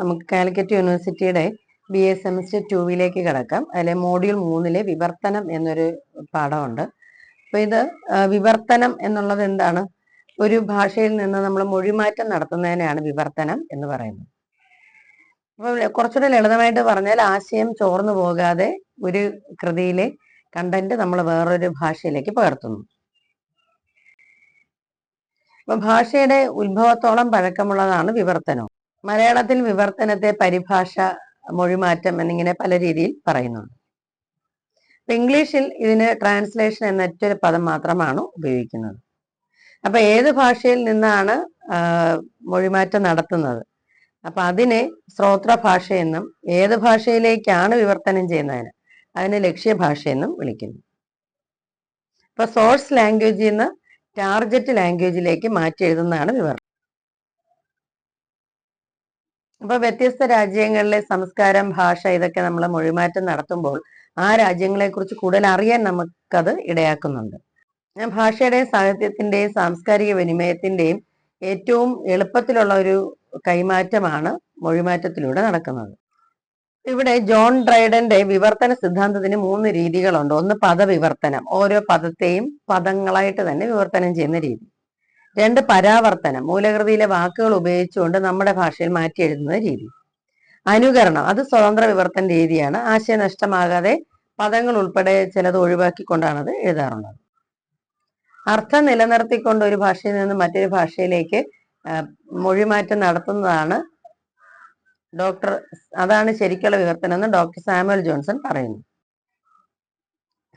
നമുക്ക് കാലിക്കറ്റ് യൂണിവേഴ്സിറ്റിയുടെ B A semester ടൂവിലേക്ക് കിടക്കാം. അതിലെ മോഡ്യൂൾ മൂന്നിലെ വിവർത്തനം എന്നൊരു പാഠമുണ്ട്. അപ്പൊ ഇത് വിവർത്തനം എന്നുള്ളത് എന്താണ്? ഒരു ഭാഷയിൽ നിന്ന് നമ്മൾ മൊഴിമാറ്റം നടത്തുന്നതിനെയാണ് വിവർത്തനം എന്ന് പറയുന്നത്. അപ്പൊ കുറച്ചുകൂടെ ലളിതമായിട്ട് പറഞ്ഞാൽ ആശയം ചോർന്നു പോകാതെ ഒരു കൃതിയിലെ കണ്ടന്റ് നമ്മൾ വേറൊരു ഭാഷയിലേക്ക് പകർത്തുന്നു. അപ്പൊ ഭാഷയുടെ ഉത്ഭവത്തോളം പഴക്കമുള്ളതാണ് വിവർത്തനം. മലയാളത്തിൽ വിവർത്തനത്തെ പരിഭാഷ മൊഴിമാറ്റം എന്നിങ്ങനെ പല രീതിയിൽ പറയുന്നുണ്ട്. അപ്പൊ ഇംഗ്ലീഷിൽ ഇതിന് ട്രാൻസ്ലേഷൻ എന്ന ഒറ്റൊരു പദം മാത്രമാണ് ഉപയോഗിക്കുന്നത്. അപ്പൊ ഏത് ഭാഷയിൽ നിന്നാണ് മൊഴിമാറ്റം നടത്തുന്നത്? അപ്പൊ അതിനെ ശ്രോത്ര ഭാഷയെന്നും ഏത് ഭാഷയിലേക്കാണ് വിവർത്തനം ചെയ്യുന്നതിന് അതിനെ ലക്ഷ്യഭാഷയെന്നും വിളിക്കുന്നു. ഇപ്പൊ സോഴ്സ് ലാംഗ്വേജിൽ നിന്ന് ടാർഗറ്റ് ലാംഗ്വേജിലേക്ക് മാറ്റി എഴുതുന്നതാണ് വിവർത്തനം. അപ്പൊ വ്യത്യസ്ത രാജ്യങ്ങളിലെ സംസ്കാരം ഭാഷ ഇതൊക്കെ നമ്മൾ മൊഴിമാറ്റം നടത്തുമ്പോൾ ആ രാജ്യങ്ങളെ കുറിച്ച് കൂടുതൽ അറിയാൻ നമുക്കത് ഇടയാക്കുന്നുണ്ട്. ഭാഷയുടെയും സാഹിത്യത്തിന്റെയും സാംസ്കാരിക വിനിമയത്തിന്റെയും ഏറ്റവും എളുപ്പത്തിലുള്ള ഒരു കൈമാറ്റമാണ് മൊഴിമാറ്റത്തിലൂടെ നടക്കുന്നത്. ഇവിടെ ജോൺ ഡ്രൈഡന്റെ വിവർത്തന സിദ്ധാന്തത്തിന് മൂന്ന് രീതികളുണ്ട്. ഒന്ന് പദവിവർത്തനം. ഓരോ പദത്തെയും പദങ്ങളായിട്ട് തന്നെ വിവർത്തനം ചെയ്യുന്ന രീതി. രണ്ട് പരാവർത്തനം മൂലകൃതിയിലെ വാക്കുകൾ ഉപയോഗിച്ചുകൊണ്ട് നമ്മുടെ ഭാഷയിൽ മാറ്റി എഴുതുന്ന രീതി. അനുകരണം അത് സ്വതന്ത്ര വിവർത്തന രീതിയാണ്. ആശയനഷ്ടമാകാതെ പദങ്ങൾ ഉൾപ്പെടെ ചിലത് ഒഴിവാക്കിക്കൊണ്ടാണ് അത് എഴുതാറുള്ളത്. അർത്ഥം നിലനിർത്തിക്കൊണ്ട് ഒരു ഭാഷയിൽ നിന്ന് മറ്റൊരു ഭാഷയിലേക്ക് മൊഴിമാറ്റം നടത്തുന്നതാണ് ഡോക്ടർ അതാണ് ശരിക്കുള്ള വിവർത്തനം എന്ന് ഡോക്ടർ സാമുവൽ ജോൺസൺ പറയുന്നു.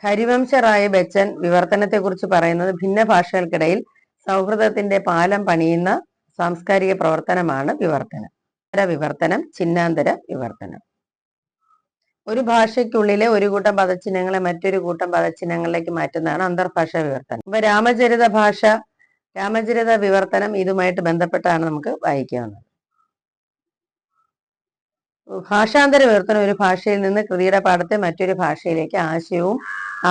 ഹരിവംശ റായ് ബച്ചൻ വിവർത്തനത്തെ കുറിച്ച് പറയുന്നത് ഭിന്ന ഭാഷകൾക്കിടയിൽ സൗഹൃദത്തിന്റെ പാലം പണിയുന്ന സാംസ്കാരിക പ്രവർത്തനമാണ് വിവർത്തനം. വിവർത്തനം ചിഹ്നാന്തര വിവർത്തനം. ഒരു ഭാഷയ്ക്കുള്ളിലെ ഒരു കൂട്ടം പദചിഹ്നങ്ങളെ മറ്റൊരു കൂട്ടം പദചിഹ്നങ്ങളിലേക്ക് മാറ്റുന്നതാണ് അന്തർഭാഷ വിവർത്തനം. ഇപ്പൊ രാമചരിത ഭാഷ രാമചരിത വിവർത്തനം ഇതുമായിട്ട് ബന്ധപ്പെട്ടാണ് നമുക്ക് വായിക്കാവുന്നത്. ഭാഷാന്തര വിവർത്തനം ഒരു ഭാഷയിൽ നിന്ന് കൃതിയുടെ പാഠത്തെ മറ്റൊരു ഭാഷയിലേക്ക് ആശയവും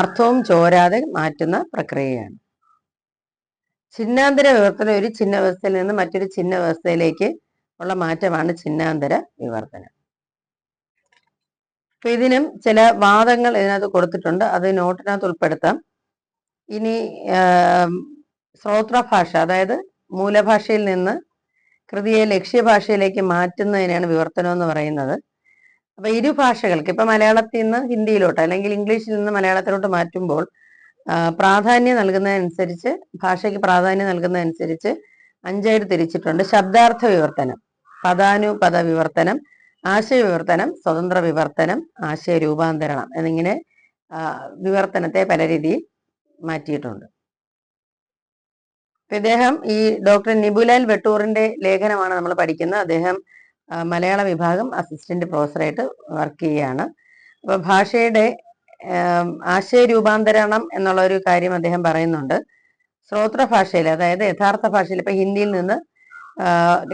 അർത്ഥവും ചോരാതെ മാറ്റുന്ന പ്രക്രിയയാണ്. ചിഹ്നാന്തര വിവർത്തനം ഒരു ചിഹ്ന വ്യവസ്ഥയിൽ നിന്ന് മറ്റൊരു ചിഹ്ന വ്യവസ്ഥയിലേക്ക് ഉള്ള മാറ്റമാണ് ചിഹ്നാന്തര വിവർത്തനം. അപ്പൊ ഇതിനും ചില വാദങ്ങൾ ഇതിനകത്ത് കൊടുത്തിട്ടുണ്ട്. അത് നോട്ടിനകത്ത് ഉൾപ്പെടുത്താം. ഇനി ശ്രോത്രഭാഷ ശ്രോത്ര ഭാഷ അതായത് മൂലഭാഷയിൽ നിന്ന് കൃതിയെ ലക്ഷ്യഭാഷയിലേക്ക് മാറ്റുന്നതിനാണ് വിവർത്തനം എന്ന് പറയുന്നത്. അപ്പൊ ഇരു ഭാഷകൾക്ക് ഇപ്പൊ മലയാളത്തിൽ നിന്ന് ഹിന്ദിയിലോട്ട് അല്ലെങ്കിൽ ഇംഗ്ലീഷിൽ നിന്ന് മലയാളത്തിലോട്ട് മാറ്റുമ്പോൾ പ്രാധാന്യം നൽകുന്നതനുസരിച്ച് ഭാഷയ്ക്ക് പ്രാധാന്യം നൽകുന്നതനുസരിച്ച് അഞ്ചായിട്ട് തിരിച്ചിട്ടുണ്ട്. ശബ്ദാർത്ഥ വിവർത്തനം പദാനുപദ വിവർത്തനം ആശയ വിവർത്തനം സ്വതന്ത്ര വിവർത്തനം ആശയ രൂപാന്തരണം എന്നിങ്ങനെ വിവർത്തനത്തെ പല രീതിയിൽ മാറ്റിയിട്ടുണ്ട്. ഇദ്ദേഹം ഈ ഡോക്ടർ നിബുലാൽ വെട്ടൂറിന്റെ ലേഖനമാണ് നമ്മൾ പഠിക്കുന്നത്. അദ്ദേഹം മലയാള വിഭാഗം അസിസ്റ്റന്റ് പ്രൊഫസറായിട്ട് വർക്ക് ചെയ്യുകയാണ്. അപ്പൊ ഭാഷയുടെ ആശയ രൂപാന്തരണം എന്നുള്ള ഒരു കാര്യം അദ്ദേഹം പറയുന്നുണ്ട്. ശ്രോത്ര ഭാഷയിൽ അതായത് യഥാർത്ഥ ഭാഷയിൽ ഇപ്പൊ ഹിന്ദിയിൽ നിന്ന്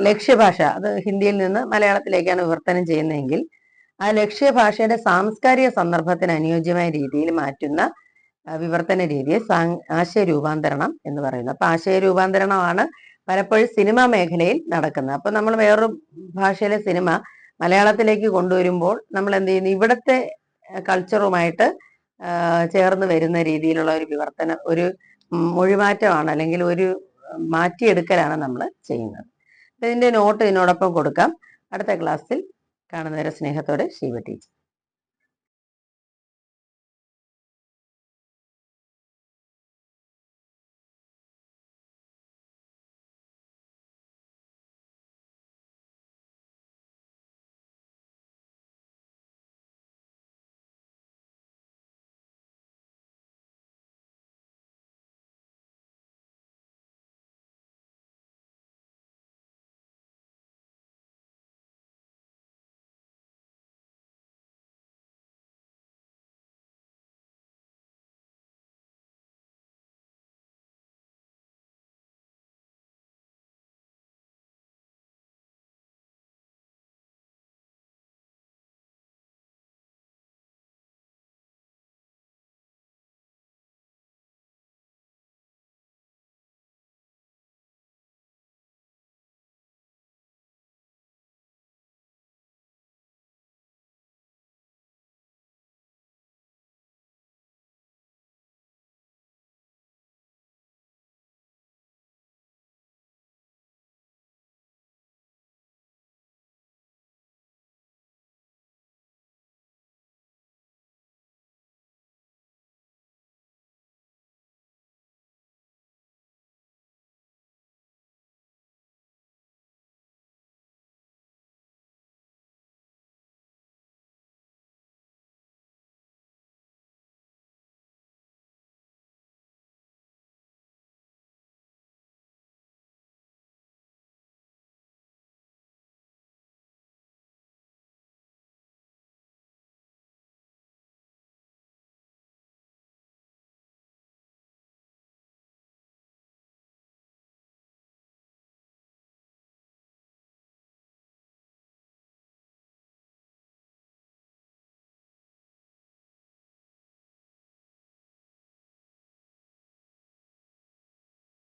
ലക്ഷ്യഭാഷ അത് ഹിന്ദിയിൽ നിന്ന് മലയാളത്തിലേക്കാണ് വിവർത്തനം ചെയ്യുന്നതെങ്കിൽ ആ ലക്ഷ്യഭാഷയുടെ സാംസ്കാരിക സന്ദർഭത്തിന് അനുയോജ്യമായ രീതിയിൽ മാറ്റുന്ന വിവർത്തന രീതിയെ ആശയ രൂപാന്തരണം എന്ന് പറയുന്നത് അപ്പൊ ആശയ രൂപാന്തരണമാണ് പലപ്പോഴും സിനിമാ മേഖലയിൽ നടക്കുന്നത്. അപ്പൊ നമ്മൾ വേറൊരു ഭാഷയിലെ സിനിമ മലയാളത്തിലേക്ക് കൊണ്ടുവരുമ്പോൾ നമ്മൾ എന്ത് ചെയ്യുന്നു? ഇവിടുത്തെ കൾച്ചറുമായിട്ട് ചേർന്ന് വരുന്ന രീതിയിലുള്ള ഒരു വിവർത്തനം ഒരു മൊഴിമാറ്റമാണ് അല്ലെങ്കിൽ ഒരു മാറ്റിയെടുക്കലാണ് നമ്മൾ ചെയ്യുന്നത്. ഇതിന്റെ നോട്ട് ഇതിനോടൊപ്പം കൊടുക്കാം. അടുത്ത ക്ലാസ്സിൽ കാണുന്നവരെ സ്നേഹത്തോടെ ശിവ ടീച്ചർ.